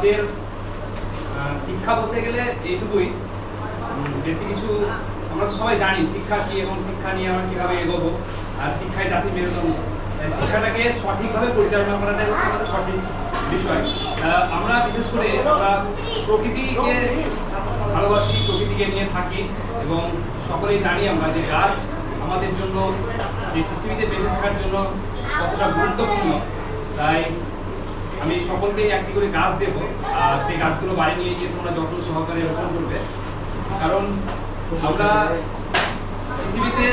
আমাদের শিক্ষা বলতে গেলে এইটুকুই। বেশি কিছু আমরা সবাই জানি শিক্ষা কি এবং শিক্ষা নিয়ে আমরা কীভাবে এগোবো। আর শিক্ষায় জাতি মেরুদণ্ড। শিক্ষাটাকে সঠিকভাবে পরিচালনা করাটাই হচ্ছে আমাদের সঠিক বিষয়। আমরা বিশেষ করে আমরা প্রকৃতিকে ভালোবাসি, প্রকৃতিকে নিয়ে থাকি এবং সকলেই জানি আমরা যে গাছ আমাদের জন্য, এই পৃথিবীতে বেঁচে থাকার জন্য কতটা গুরুত্বপূর্ণ। তাই আমি সকলকে একটি করে গাছ দেব সেই গাছগুলো বাড়ি নিয়ে গিয়ে তোমরা যত্ন সহকারে রোপণ করবে। কারণ আমরা পৃথিবীতে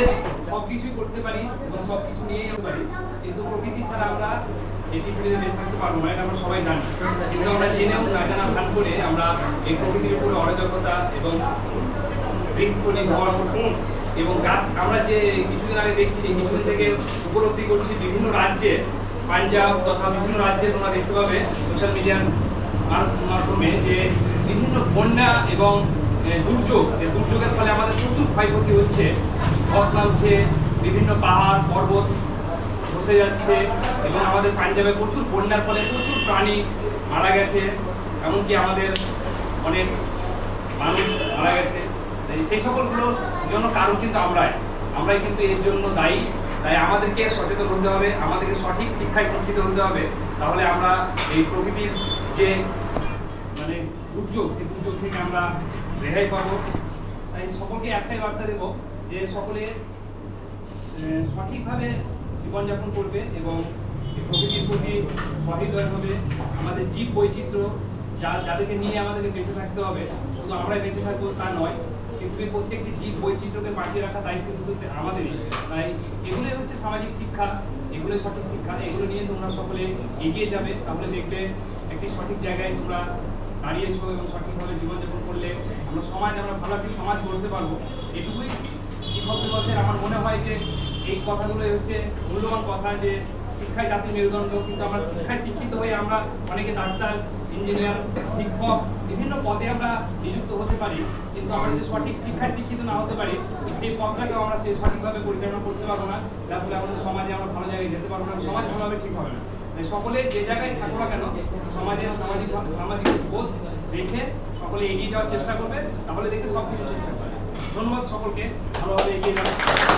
সবকিছুই করতে পারি এবং সবকিছু নিয়েই আমরা পারি কিন্তু প্রকৃতি ছাড়া আমরা এই পৃথিবীতে বেঁচে থাকতে পারব না, এটা আমরা সবাই জানি। কিন্তু আমরা জেনেও না জানা ভান করে আমরা এই প্রকৃতির উপরে অরাজকতা এবং বৃক্ষ নিধন এবং গাছ আমরা যে কিছুদিন আগে দেখছি, কিছুদিন থেকে উপলব্ধি করছি বিভিন্ন রাজ্যে পাঞ্জাব তথা বিভিন্ন রাজ্যে তোমরা দেখতে পাবে সোশ্যাল মিডিয়ার মাধ্যমে যে বিভিন্ন বন্যা এবং দুর্যোগ। এই দুর্যোগের ফলে আমাদের প্রচুর ক্ষয়ক্ষতি হচ্ছে। ধস নামছে, বিভিন্ন পাহাড়, পর্বত বসে যাচ্ছে এবং আমাদের পাঞ্জাবে প্রচুর বন্যার ফলে প্রচুর প্রাণী মারা গেছে, এমনকি আমাদের অনেক মানুষ মারা গেছে। সেই সকলগুলোর জন্য কারণ কিন্তু আমরাই। আমরাই কিন্তু এর জন্য দায়ী। তাই আমাদেরকে সচেতন হতে হবে, আমাদেরকে সঠিক শিক্ষায় শিক্ষিত হতে হবে। তাহলে আমরা এই প্রকৃতির যে মানে দুর্যোগ, সেই দুর্যোগ থেকে আমরা রেহাই পাবো। তাই সকলকে একটাই বার্তা দেব যে সকলে সঠিকভাবে জীবনযাপন করবে এবং প্রকৃতির প্রতি সহৃদয় হবে। আমাদের জীব বৈচিত্র্য যাদেরকে নিয়ে আমাদেরকে বেঁচে থাকতে হবে, শুধু আমরাই বেঁচে থাকব তা নয় পৃথিবীর প্রত্যেকটি জীব বৈচিত্র্যকে বাঁচিয়ে রাখা দায়িত্ব কিন্তু আমাদেরই। তাই এগুলোই হচ্ছে সামাজিক শিক্ষা, এগুলোই সঠিক শিক্ষা, এগুলো নিয়ে তোমরা সকলে এগিয়ে যাবে। তাহলে দেখবে একটি সঠিক জায়গায় তোমরা দাঁড়িয়েছো এবং সঠিকভাবে জীবনযাপন করলে আমরা সমাজ, আমরা ভালো একটি সমাজ গড়তে পারব। এটুকুই শিক্ষক দিবসের আমার মনে হয় যে এই কথাগুলোই হচ্ছে মূল্যবান কথা যে শিক্ষায় জাতির মেরুদণ্ড কিন্তু আমরা শিক্ষায় শিক্ষিত হয়ে আমরা অনেকে ডাক্তার, ইঞ্জিনিয়ার, শিক্ষক বিভিন্ন পদে আমরা নিযুক্ত হতে পারি। কিন্তু আমরা যদি সঠিক শিক্ষায় শিক্ষিত না হতে পারি সেই পদটাকেও আমরা সেই সঠিকভাবে পরিচালনা করতে পারব না, যার ফলে আমাদের সমাজে আমরা ভালো জায়গায় যেতে পারব না সমাজ ভালোভাবে ঠিক হবে না। তাই সকলে যে জায়গায় থাকো না কেন, সমাজে সামাজিক সামাজিক বোধ রেখে সকলে এগিয়ে যাওয়ার চেষ্টা করবে, তাহলে দেখতে সব কিছু ঠিকঠাক হবে। ধন্যবাদ সকলকে, ভালোভাবে এগিয়ে যাওয়ার